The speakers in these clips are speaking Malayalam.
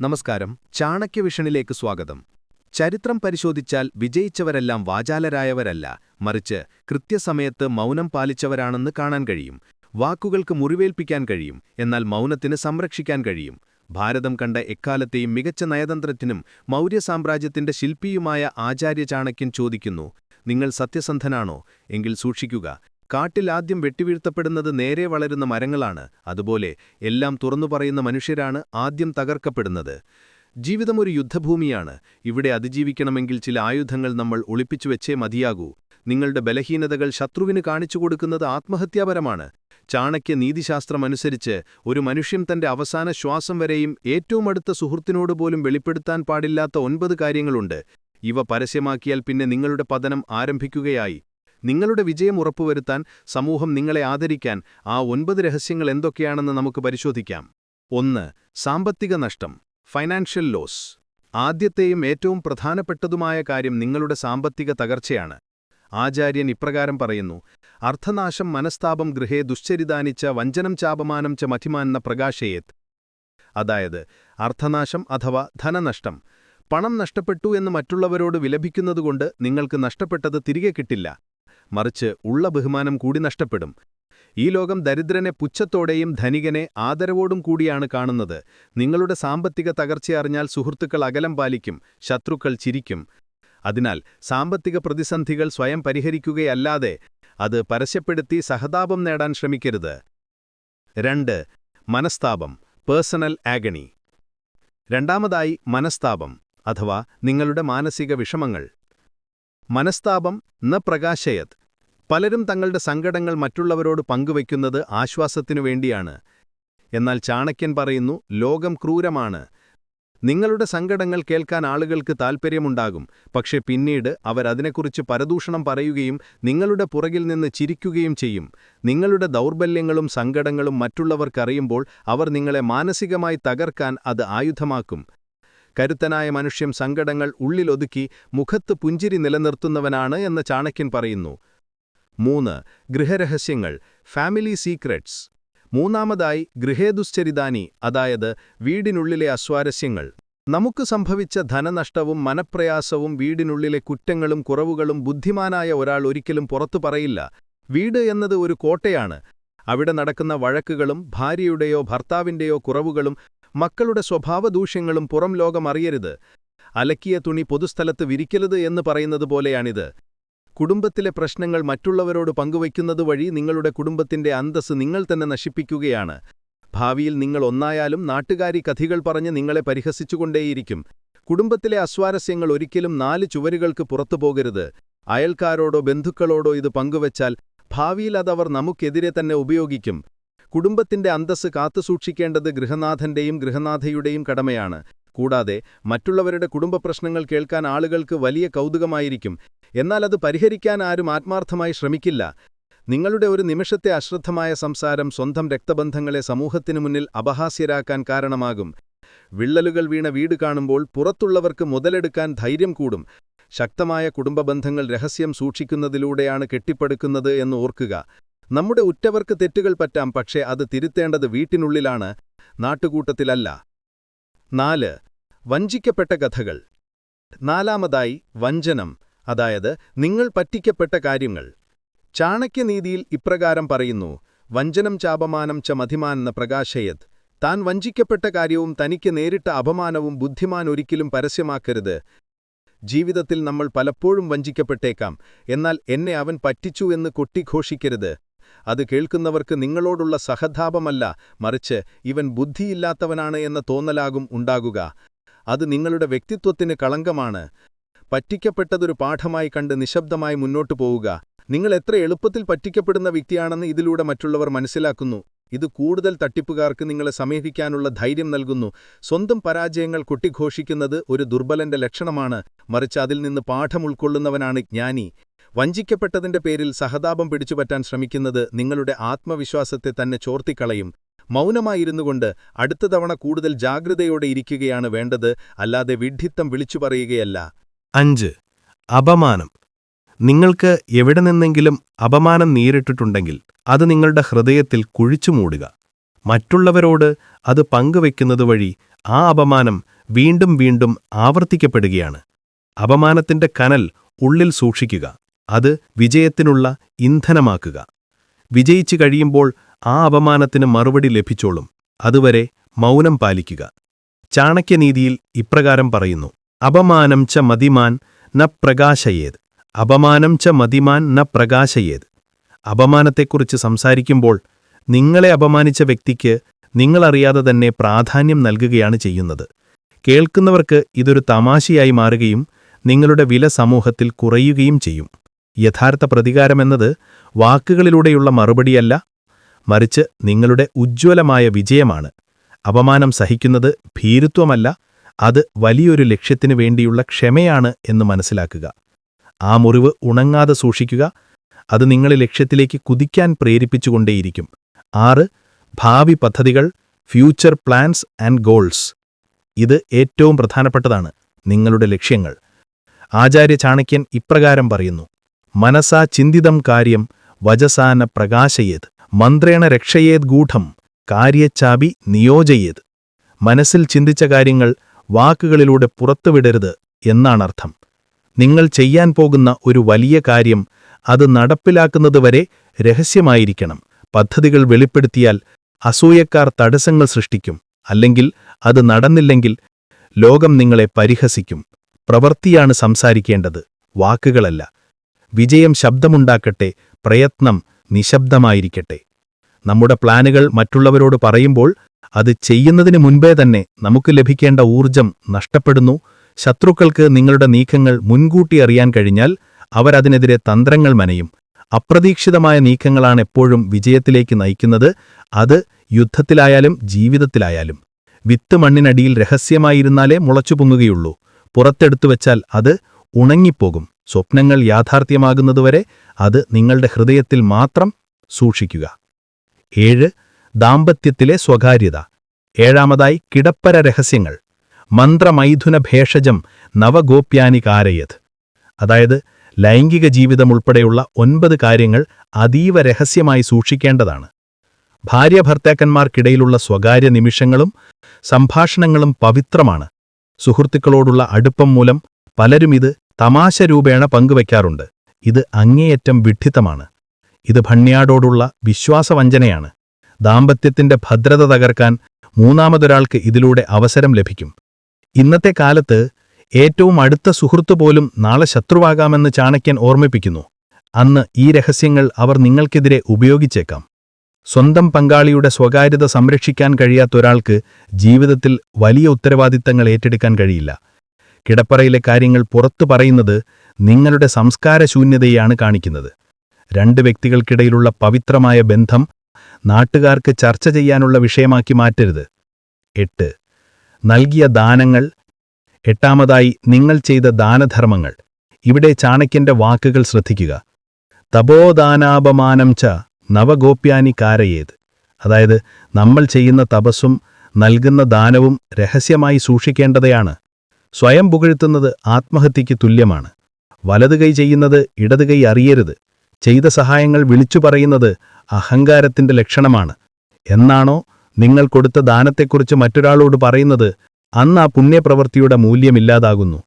നമസ്കാരം. ചാണക്യവിഷണിലേക്ക് സ്വാഗതം. ചരിത്രം പരിശോധിച്ചാൽ വിജയിച്ചവരെല്ലാം വാചാലരായവരല്ല. മറിച്ച് കൃത്യസമയത്ത് മൗനം പാലിച്ചവരാണെന്ന് കാണാൻ കഴിയും. വാക്കുകൾക്ക് മുറിവേൽപ്പിക്കാൻ കഴിയും. എന്നാൽ മൗനത്തിന് സംരക്ഷിക്കാൻ കഴിയും. ഭാരതം കണ്ട എക്കാലത്തെയും മികച്ച നയതന്ത്രത്തിനും മൗര്യ സാമ്രാജ്യത്തിന്റെ ശില്പിയുമായ ആചാര്യ ചാണക്യൻ ചോദിക്കുന്നു നിങ്ങൾ സത്യസന്ധനാണോ? എങ്കിൽ സൂക്ഷിക്കുക. കാട്ടിൽ ആദ്യം വെട്ടിവീഴ്ത്തപ്പെടുന്നത് നേരെ വളരുന്ന മരങ്ങളാണ്. അതുപോലെ എല്ലാം തുറന്നു പറയുന്ന മനുഷ്യരാണ് ആദ്യം തകർക്കപ്പെടുന്നത്. ജീവിതം ഒരു യുദ്ധഭൂമിയാണ്. ഇവിടെ അതിജീവിക്കണമെങ്കിൽ ചില ആയുധങ്ങൾ നമ്മൾ ഒളിപ്പിച്ചു വെച്ചേ മതിയാകൂ. നിങ്ങളുടെ ബലഹീനതകൾ ശത്രുവിന് കാണിച്ചു കൊടുക്കുന്നത് ആത്മഹത്യാപരമാണ്. ചാണക്യ നീതിശാസ്ത്രമനുസരിച്ച് ഒരു മനുഷ്യൻ തന്റെ അവസാന ശ്വാസം വരെയും ഏറ്റവും അടുത്ത സുഹൃത്തിനോട് പോലും വെളിപ്പെടുത്താൻ പാടില്ലാത്ത ഒൻപത് കാര്യങ്ങളുണ്ട്. ഇവ പരസ്യമാക്കിയാൽ പിന്നെ നിങ്ങളുടെ പതനം ആരംഭിക്കുകയായി. നിങ്ങളുടെ വിജയം ഉറപ്പുവരുത്താൻ സമൂഹം നിങ്ങളെ ആദരിക്കാൻ ആ ഒൻപത് രഹസ്യങ്ങൾ എന്തൊക്കെയാണെന്ന് നമുക്ക് പരിശോധിക്കാം. ഒന്ന് സാമ്പത്തിക നഷ്ടം ഫൈനാൻഷ്യൽ ലോസ് ആദ്യത്തെയും ഏറ്റവും പ്രധാനപ്പെട്ടതുമായ കാര്യം നിങ്ങളുടെ സാമ്പത്തിക തകർച്ചയാണ്. ആചാര്യൻ ഇപ്രകാരം പറയുന്നു അർത്ഥനാശം മനസ്താപം ഗൃഹേ ദുശ്ചരിതാനിച്ച വഞ്ചനം ചാപമാനം ച മഥിമാന്ന പ്രകാശയേത്. അതായത് അർത്ഥനാശം അഥവാ ധനനഷ്ടം. പണം നഷ്ടപ്പെട്ടു എന്ന് മറ്റുള്ളവരോട് വിലപിക്കുന്നതുകൊണ്ട് നിങ്ങൾക്ക് നഷ്ടപ്പെട്ടത് തിരികെ കിട്ടില്ല. മറിച്ച് ഉള്ള ബഹുമാനം കൂടി നഷ്ടപ്പെടും. ഈ ലോകം ദരിദ്രനെ പുച്ഛത്തോടെയും ധനികനെ ആദരവോടും കൂടിയാണ് കാണുന്നത്. നിങ്ങളുടെ സാമ്പത്തിക തകർച്ചയറിഞ്ഞാൽ സുഹൃത്തുക്കൾ അകലം പാലിക്കും ശത്രുക്കൾ ചിരിക്കും. അതിനാൽ സാമ്പത്തിക പ്രതിസന്ധികൾ സ്വയം പരിഹരിക്കുകയല്ലാതെ അത് പരസ്യപ്പെടുത്തി സഹതാപം നേടാൻ ശ്രമിക്കരുത്. രണ്ട് മനസ്താപം പേഴ്സണൽ ആഗണി. രണ്ടാമതായി മനസ്താപം അഥവാ നിങ്ങളുടെ മാനസിക വിഷമങ്ങൾ. മനസ്താപം ന പ്രകാശയത്. പലരും തങ്ങളുടെ സങ്കടങ്ങൾ മറ്റുള്ളവരോട് പങ്കുവയ്ക്കുന്നത് ആശ്വാസത്തിനു വേണ്ടിയാണ്. എന്നാൽ ചാണക്യൻ പറയുന്നു ലോകം ക്രൂരമാണ്. നിങ്ങളുടെ സങ്കടങ്ങൾ കേൾക്കാൻ ആളുകൾക്ക് താൽപ്പര്യമുണ്ടാകും. പക്ഷേ പിന്നീട് അവരതിനെക്കുറിച്ച് പരദൂഷണം പറയുകയും നിങ്ങളുടെ പുറകിൽ നിന്ന് ചിരിക്കുകയും ചെയ്യും. നിങ്ങളുടെ ദൗർബല്യങ്ങളും സങ്കടങ്ങളും മറ്റുള്ളവർക്കറിയുമ്പോൾ അവർ നിങ്ങളെ മാനസികമായി തകർക്കാൻ അത് ആയുധമാക്കും. കരുത്തനായ മനുഷ്യം സങ്കടങ്ങൾ ഉള്ളിലൊതുക്കി മുഖത്ത് പുഞ്ചിരി നിലനിർത്തുന്നവനാണ് എന്ന് ചാണക്യൻ പറയുന്നു. മൂന്ന് ഗൃഹരഹസ്യങ്ങൾ ഫാമിലി സീക്രട്സ് മൂന്നാമതായി ഗൃഹേദുശ്ചരിതാനി അതായത് വീടിനുള്ളിലെ അസ്വാരസ്യങ്ങൾ. നമുക്ക് സംഭവിച്ച ധനനഷ്ടവും മനപ്രയാസവും വീടിനുള്ളിലെ കുറ്റങ്ങളും കുറവുകളും ബുദ്ധിമാനായ ഒരാൾ ഒരിക്കലും പുറത്തു പറയില്ല. വീട് എന്നത് ഒരു കോട്ടയാണ്. അവിടെ നടക്കുന്ന വഴക്കുകളും ഭാര്യയുടെയോ ഭർത്താവിന്റെയോ കുറവുകളും മക്കളുടെ സ്വഭാവദൂഷ്യങ്ങളും പുറം ലോകമറിയരുത് അലക്കിയ തുണി പൊതുസ്ഥലത്ത് വിരിക്കരുത് എന്ന് പറയുന്നത് പോലെയാണിത്. കുടുംബത്തിലെ പ്രശ്നങ്ങൾ മറ്റുള്ളവരോട് പങ്കുവയ്ക്കുന്നത് വഴി നിങ്ങളുടെ കുടുംബത്തിന്റെ അന്തസ് നിങ്ങൾ തന്നെ നശിപ്പിക്കുകയാണ്. ഭാവിയിൽ നിങ്ങൾ ഒന്നായാലും നാട്ടുകാരി കഥികൾ പറഞ്ഞ് നിങ്ങളെ പരിഹസിച്ചുകൊണ്ടേയിരിക്കും. കുടുംബത്തിലെ അസ്വാരസ്യങ്ങൾ ഒരിക്കലും നാല് ചുവരുകൾക്ക് പുറത്തു പോകരുത്. അയൽക്കാരോടോ ബന്ധുക്കളോടോ ഇത് പങ്കുവച്ചാൽ ഭാവിയിൽ അതവർ നമുക്കെതിരെ തന്നെ ഉപയോഗിക്കും. കുടുംബത്തിന്റെ അന്തസ്സ് കാത്തുസൂക്ഷിക്കേണ്ടത് ഗൃഹനാഥന്റെയും ഗൃഹനാഥയുടെയും കടമയാണ്. കൂടാതെ മറ്റുള്ളവരുടെ കുടുംബപ്രശ്നങ്ങൾ കേൾക്കാൻ ആളുകൾക്ക് വലിയ കൗതുകമായിരിക്കും. എന്നാൽ അത് പരിഹരിക്കാൻ ആരും ആത്മാർത്ഥമായി ശ്രമിക്കില്ല. നിങ്ങളുടെ ഒരു നിമിഷത്തെ അശ്രദ്ധമായ സംസാരം സ്വന്തം രക്തബന്ധങ്ങളെ സമൂഹത്തിനു മുന്നിൽ അപഹാസ്യരാക്കാൻ കാരണമാകും. വിള്ളലുകൾ വീണ വീട് കാണുമ്പോൾ പുറത്തുള്ളവർക്ക് മുതലെടുക്കാൻ ധൈര്യം കൂടും. ശക്തമായ കുടുംബബന്ധങ്ങൾ രഹസ്യം സൂക്ഷിക്കുന്നതിലൂടെയാണ് കെട്ടിപ്പടുക്കുന്നത് എന്ന് ഓർക്കുക. നമ്മുടെ ഉറ്റവർക്ക് തെറ്റുകൾ പറ്റാം പക്ഷേ അത് തിരുത്തേണ്ടത് വീട്ടിനുള്ളിലാണ് നാട്ടുകൂട്ടത്തിലല്ല. നാല് വഞ്ചിക്കപ്പെട്ട കഥകൾ. നാലാമതായി വഞ്ചനം അതായത് നിങ്ങൾ പറ്റിക്കപ്പെട്ട കാര്യങ്ങൾ. ചാണക്യനീതിയിൽ ഇപ്രകാരം പറയുന്നു വഞ്ചനം ചാപമാനം ച മതിമാനെന്ന പ്രകാശയത് താൻ വഞ്ചിക്കപ്പെട്ട കാര്യവും തനിക്ക് നേരിട്ട അപമാനവും ബുദ്ധിമാൻ ഒരിക്കലും പരസ്യമാക്കരുത്. ജീവിതത്തിൽ നമ്മൾ പലപ്പോഴും വഞ്ചിക്കപ്പെട്ടേക്കാം എന്നാൽ എന്നെ അവൻ പറ്റിച്ചു എന്ന് കൊട്ടിഘോഷിക്കരുത്. അത് കേൾക്കുന്നവർക്ക് നിങ്ങളോടുള്ള സഹതാപമല്ല മറിച്ച് ഇവൻ ബുദ്ധിയില്ലാത്തവനാണ് എന്ന തോന്നലാകും ഉണ്ടാകുക. അത് നിങ്ങളുടെ വ്യക്തിത്വത്തിന് കളങ്കമാണ്. പറ്റിക്കപ്പെട്ടതൊരു പാഠമായി കണ്ട് നിശബ്ദമായി മുന്നോട്ടു പോവുക. നിങ്ങൾ എത്ര എളുപ്പത്തിൽ പറ്റിക്കപ്പെടുന്ന വ്യക്തിയാണെന്ന് ഇതിലൂടെ മറ്റുള്ളവർ മനസ്സിലാക്കുന്നു. ഇത് കൂടുതൽ തട്ടിപ്പുകാർക്ക് നിങ്ങളെ സമീപിക്കാനുള്ള ധൈര്യം നൽകുന്നു. സ്വന്തം പരാജയങ്ങൾ കൊട്ടിഘോഷിക്കുന്നത് ഒരു ദുർബലന്റെ ലക്ഷണമാണ്. മറിച്ച് അതിൽ നിന്ന് പാഠം ഉൾക്കൊള്ളുന്നവനാണ് ജ്ഞാനി. വഞ്ചിക്കപ്പെട്ടതിന്റെ പേരിൽ സഹതാപം പിടിച്ചുപറ്റാൻ ശ്രമിക്കുന്നത് നിങ്ങളുടെ ആത്മവിശ്വാസത്തെ തന്നെ ചോർത്തിക്കളയും. മൗനമായിരുന്നുകൊണ്ട് അടുത്ത തവണ കൂടുതൽ ജാഗ്രതയോടെ ഇരിക്കുകയാണ് വേണ്ടത് അല്ലാതെ വിഡ്ഢിത്തം വിളിച്ചു പറയുകയല്ല. അഞ്ച്. അപമാനം. നിങ്ങൾക്ക് എവിടെ നിന്നെങ്കിലും അപമാനം നേരിട്ടിട്ടുണ്ടെങ്കിൽ അത് നിങ്ങളുടെ ഹൃദയത്തിൽ കുഴിച്ചുമൂടുക മറ്റുള്ളവരോട് അത് പങ്കുവെക്കുന്നതുവഴി ആ അപമാനം വീണ്ടും വീണ്ടും ആവർത്തിക്കപ്പെടുകയാണ്. അപമാനത്തിന്റെ കനൽ ഉള്ളിൽ സൂക്ഷിക്കുക. അത് വിജയത്തിനുള്ള ഇന്ധനമാക്കുക. വിജയിച്ചു കഴിയുമ്പോൾ ആ അപമാനത്തിന് മറുപടി ലഭിച്ചോളും. അതുവരെ മൗനം പാലിക്കുക. ചാണക്യനീതിയിൽ ഇപ്രകാരം പറയുന്നു. അപമാനം ച മതിമാൻ ന പ്രകാശയേത്. അപമാനം ച മതിമാൻ ന പ്രകാശയേത്. അപമാനത്തെക്കുറിച്ച് സംസാരിക്കുമ്പോൾ നിങ്ങളെ അപമാനിച്ച വ്യക്തിക്ക് നിങ്ങളറിയാതെ തന്നെ പ്രാധാന്യം നൽകുകയാണ് ചെയ്യുന്നത്. കേൾക്കുന്നവർക്ക് ഇതൊരു തമാശയായി മാറുകയും നിങ്ങളുടെ വില സമൂഹത്തിൽ കുറയുകയും ചെയ്യും. യഥാർത്ഥ പ്രതികാരമെന്നത് വാക്കുകളിലൂടെയുള്ള മറുപടിയല്ല മറിച്ച് നിങ്ങളുടെ ഉജ്ജ്വലമായ വിജയമാണ്. അപമാനം സഹിക്കുന്നത് ഭീരുത്വമല്ല അത് വലിയൊരു ലക്ഷ്യത്തിനു വേണ്ടിയുള്ള ക്ഷമയാണ് എന്ന് മനസ്സിലാക്കുക. ആ മുറിവ് ഉണങ്ങാതെ സൂക്ഷിക്കുക അത് നിങ്ങളെ ലക്ഷ്യത്തിലേക്ക് കുതിക്കാൻ പ്രേരിപ്പിച്ചുകൊണ്ടേയിരിക്കും. ആറ് ഭാവി പദ്ധതികൾ ഫ്യൂച്ചർ പ്ലാൻസ് ആൻഡ് ഗോൾസ്. ഇത് ഏറ്റവും പ്രധാനപ്പെട്ടതാണ് നിങ്ങളുടെ ലക്ഷ്യങ്ങൾ. ആചാര്യ ചാണക്യൻ ഇപ്രകാരം പറയുന്നു മനസാ ചിന്തിതം കാര്യം വജസാന പ്രകാശയേത്. മന്ത്രേണ രക്ഷയേത് ഗൂഢം കാര്യച്ചാബി നിയോജയേത്. മനസ്സിൽ ചിന്തിച്ച കാര്യങ്ങൾ വാക്കുകളിലൂടെ പുറത്തുവിടരുത് എന്നാണർത്ഥം. നിങ്ങൾ ചെയ്യാൻ പോകുന്ന ഒരു വലിയ കാര്യം അത് നടപ്പിലാക്കുന്നതുവരെ രഹസ്യമായിരിക്കണം. പദ്ധതികൾ വെളിപ്പെടുത്തിയാൽ അസൂയക്കാർ തടസ്സങ്ങൾ സൃഷ്ടിക്കും. അല്ലെങ്കിൽ അത് നടന്നില്ലെങ്കിൽ ലോകം നിങ്ങളെ പരിഹസിക്കും. പ്രവൃത്തിയാണ് സംസാരിക്കേണ്ടത്. വാക്കുകളല്ല. വിജയം ശബ്ദമുണ്ടാക്കട്ടെ പ്രയത്നം നിശബ്ദമായിരിക്കട്ടെ. നമ്മുടെ പ്ലാനുകൾ മറ്റുള്ളവരോട് പറയുമ്പോൾ അത് ചെയ്യുന്നതിന് മുൻപേ തന്നെ നമുക്ക് ലഭിക്കേണ്ട ഊർജം നഷ്ടപ്പെടുന്നു. ശത്രുക്കൾക്ക് നിങ്ങളുടെ നീക്കങ്ങൾ മുൻകൂട്ടി അറിയാൻ കഴിഞ്ഞാൽ അവരതിനെതിരെ തന്ത്രങ്ങൾ മനയും. അപ്രതീക്ഷിതമായ നീക്കങ്ങളാണ് എപ്പോഴും വിജയത്തിലേക്ക് നയിക്കുന്നത്. അത് യുദ്ധത്തിലായാലും ജീവിതത്തിലായാലും. വിത്ത് മണ്ണിനടിയിൽ രഹസ്യമായിരുന്നാലേ മുളച്ചു പൊങ്ങുകയുള്ളൂ പുറത്തെടുത്തു അത് ഉണങ്ങിപ്പോകും. സ്വപ്നങ്ങൾ യാഥാർത്ഥ്യമാകുന്നതുവരെ അത് നിങ്ങളുടെ ഹൃദയത്തിൽ മാത്രം സൂക്ഷിക്കുക. ഏഴ് ദാമ്പത്യത്തിലെ സ്വകാര്യത. ഏഴാമതായി കിടപ്പര രഹസ്യങ്ങൾ. മന്ത്രമൈഥുന ഭേഷജം നവഗോപ്യാനി കാരയത് അതായത് ലൈംഗിക ജീവിതം ഉൾപ്പെടെയുള്ള ഒൻപത് കാര്യങ്ങൾ അതീവ രഹസ്യമായി സൂക്ഷിക്കേണ്ടതാണ്. ഭാര്യ ഭർത്താക്കന്മാർക്കിടയിലുള്ള സ്വകാര്യ നിമിഷങ്ങളും സംഭാഷണങ്ങളും പവിത്രമാണ്. സുഹൃത്തുക്കളോടുള്ള അടുപ്പം മൂലം പലരും ഇത് തമാശ രൂപേണ പങ്കുവയ്ക്കാറുണ്ട് ഇത് അങ്ങേയറ്റം വിഡ്ഢിത്തമാണ് ഇത് ഭണ്യാടോടുള്ള വിശ്വാസവഞ്ചനയാണ്. ദാമ്പത്യത്തിന്റെ ഭദ്രത തകർക്കാൻ മൂന്നാമതൊരാൾക്ക് ഇതിലൂടെ അവസരം ലഭിക്കും. ഇന്നത്തെ കാലത്ത് ഏറ്റവും അടുത്ത സുഹൃത്തു പോലും നാളെ ശത്രുവാകാമെന്ന് ചാണക്യൻ ഓർമ്മിപ്പിക്കുന്നു. അന്ന് ഈ രഹസ്യങ്ങൾ അവർ നിങ്ങൾക്കെതിരെ ഉപയോഗിച്ചേക്കാം. സ്വന്തം പങ്കാളിയുടെ സ്വകാര്യത സംരക്ഷിക്കാൻ കഴിയാത്തൊരാൾക്ക് ജീവിതത്തിൽ വലിയ ഉത്തരവാദിത്തങ്ങൾ ഏറ്റെടുക്കാൻ കഴിയില്ല. കിടപ്പറയിലെ കാര്യങ്ങൾ പുറത്തു പറയുന്നത് നിങ്ങളുടെ സംസ്കാരശൂന്യതയാണ് കാണിക്കുന്നത്. രണ്ട് വ്യക്തികൾക്കിടയിലുള്ള പവിത്രമായ ബന്ധം നാട്ടുകാർക്ക് ചർച്ച ചെയ്യാനുള്ള വിഷയമാക്കി മാറ്റരുത്. എട്ട്. നൽകിയ ദാനങ്ങൾ. എട്ടാമതായി നിങ്ങൾ ചെയ്ത ദാനധർമ്മങ്ങൾ. ഇവിടെ ചാണക്യന്റെ വാക്കുകൾ ശ്രദ്ധിക്കുക. തപോദാനാപമാനം ച നവഗോപ്യാനി കാരയേത് അതായത് നമ്മൾ ചെയ്യുന്ന തപസ്സും നൽകുന്ന ദാനവും രഹസ്യമായി സൂക്ഷിക്കേണ്ടതയാണ്. സ്വയം പുകഴ്ത്തുന്നത് ആത്മഹത്യയ്ക്ക് തുല്യമാണ്. വലതു വലതുകൈ ചെയ്യുന്നത് ഇടതുകൈ അറിയരുത്. ചെയ്ത സഹായങ്ങൾ വിളിച്ചു പറയുന്നത് അഹങ്കാരത്തിന്റെ ലക്ഷണമാണ്. എന്നാണോ നിങ്ങൾ കൊടുത്ത ദാനത്തെക്കുറിച്ച് മറ്റൊരാളോട് പറയുന്നത്? അന്ന് ആ പുണ്യപ്രവൃത്തിയുടെ മൂല്യമില്ലാതാകുന്നു.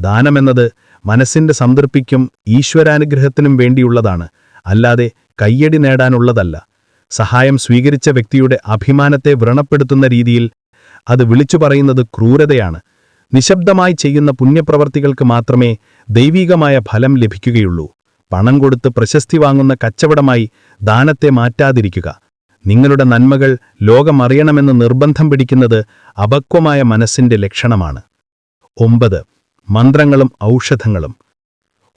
ദാനമെന്നത് മനസ്സിന്റെ സംതൃപ്തിക്കും ഈശ്വരാനുഗ്രഹത്തിനും വേണ്ടിയുള്ളതാണ്. അല്ലാതെ കയ്യടി നേടാനുള്ളതല്ല. സഹായം സ്വീകരിച്ച വ്യക്തിയുടെ അഭിമാനത്തെ വ്രണപ്പെടുത്തുന്ന രീതിയിൽ അത് വിളിച്ചു പറയുന്നത് ക്രൂരതയാണ്. നിശബ്ദമായി ചെയ്യുന്ന പുണ്യപ്രവർത്തികൾക്ക് മാത്രമേ ദൈവീകമായ ഫലം ലഭിക്കുകയുള്ളൂ. പണം കൊടുത്ത് പ്രശസ്തി വാങ്ങുന്ന കച്ചവടമായി ദാനത്തെ മാറ്റാതിരിക്കുക. നിങ്ങളുടെ നന്മകൾ ലോകമറിയണമെന്ന് നിർബന്ധം പിടിക്കുന്നത് അപക്വമായ മനസ്സിന്റെ ലക്ഷണമാണ്. ഒമ്പത് മന്ത്രങ്ങളും ഔഷധങ്ങളും.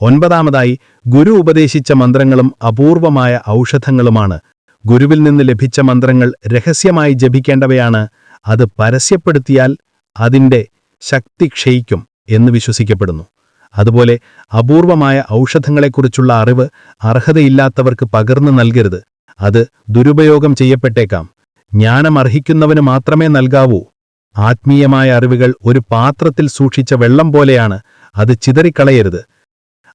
ഒൻപതാമതായി ഗുരു ഉപദേശിച്ച മന്ത്രങ്ങളും അപൂർവമായ ഔഷധങ്ങളുമാണ്. ഗുരുവിൽ നിന്ന് ലഭിച്ച മന്ത്രങ്ങൾ രഹസ്യമായി ജപിക്കേണ്ടവയാണ്. അത് പരസ്യപ്പെടുത്തിയാൽ അതിന്റെ ശക്തി ക്ഷയിക്കും എന്ന് വിശ്വസിക്കപ്പെടുന്നു. അതുപോലെ അപൂർവമായ ഔഷധങ്ങളെക്കുറിച്ചുള്ള അറിവ് അർഹതയില്ലാത്തവർക്ക് പകർന്നു നൽകരുത്. അത് ദുരുപയോഗം ചെയ്യപ്പെട്ടേക്കാം. ജ്ഞാനമർഹിക്കുന്നവന് മാത്രമേ നൽകാവൂ. ആത്മീയമായ അറിവുകൾ ഒരു പാത്രത്തിൽ സൂക്ഷിച്ച വെള്ളം പോലെയാണ് അത് ചിതറിക്കളയരുത്.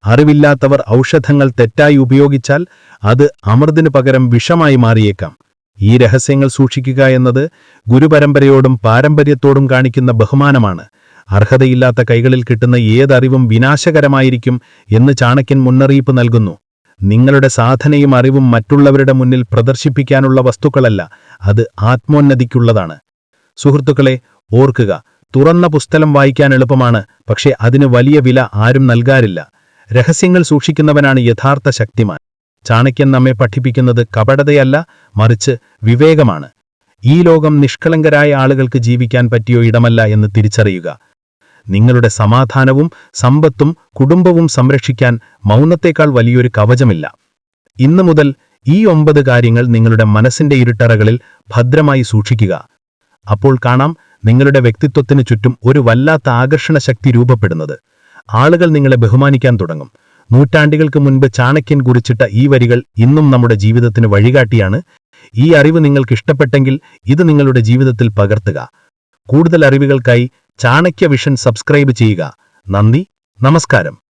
അറിവില്ലാത്തവർ ഔഷധങ്ങൾ തെറ്റായി ഉപയോഗിച്ചാൽ അത് അമൃതിനു പകരം വിഷമായി മാറിയേക്കാം. ഈ രഹസ്യങ്ങൾ സൂക്ഷിക്കുക എന്നത് ഗുരുപരമ്പരയോടും പാരമ്പര്യത്തോടും കാണിക്കുന്ന ബഹുമാനമാണ്. അർഹതയില്ലാത്ത കൈകളിൽ കിട്ടുന്ന ഏതറിവും വിനാശകരമായിരിക്കും എന്ന് ചാണക്യൻ മുന്നറിയിപ്പ് നൽകുന്നു. നിങ്ങളുടെ സാധനയും അറിവും മറ്റുള്ളവരുടെ മുന്നിൽ പ്രദർശിപ്പിക്കാനുള്ള വസ്തുക്കളല്ല അത് ആത്മോന്നതിക്കുള്ളതാണ്. സുഹൃത്തുക്കളെ ഓർക്കുക തുറന്ന പുസ്തകം വായിക്കാൻ എളുപ്പമാണ് പക്ഷേ അതിന് വലിയ വില ആരും നൽകാറില്ല. രഹസ്യങ്ങൾ സൂക്ഷിക്കുന്നവനാണ് യഥാർത്ഥ ശക്തിമാൻ. ചാണക്യൻ നമ്മെ പഠിപ്പിക്കുന്നത് കപടതയല്ല മറിച്ച് വിവേകമാണ്. ഈ ലോകം നിഷ്കളങ്കരായ ആളുകൾക്ക് ജീവിക്കാൻ പറ്റിയോ ഇടമല്ല എന്ന് തിരിച്ചറിയുക. നിങ്ങളുടെ സമാധാനവും സമ്പത്തും കുടുംബവും സംരക്ഷിക്കാൻ മൗനത്തേക്കാൾ വലിയൊരു കവചമില്ല. ഇന്നു മുതൽ ഈ ഒമ്പത് കാര്യങ്ങൾ നിങ്ങളുടെ മനസ്സിന്റെ ഇരുട്ടറകളിൽ ഭദ്രമായി സൂക്ഷിക്കുക. അപ്പോൾ കാണാം നിങ്ങളുടെ വ്യക്തിത്വത്തിനു ചുറ്റും ഒരു വല്ലാത്ത ആകർഷണ ശക്തി രൂപപ്പെടുന്നത്. ആളുകൾ നിങ്ങളെ ബഹുമാനിക്കാൻ തുടങ്ങും. നൂറ്റാണ്ടുകൾക്ക് മുൻപ് ചാണക്യൻ കുറിച്ചിട്ട ഈ വരികൾ ഇന്നും നമ്മുടെ ജീവിതത്തിന് വഴികാട്ടിയാണ്. ഈ അറിവ് നിങ്ങൾക്ക് ഇഷ്ടപ്പെട്ടെങ്കിൽ ഇത് നിങ്ങളുടെ ജീവിതത്തിൽ പകർത്തുക. കൂടുതൽ അറിവുകൾക്കായി ചാണക്യ വിഷൻ സബ്സ്ക്രൈബ് ചെയ്യുക. നന്ദി നമസ്കാരം.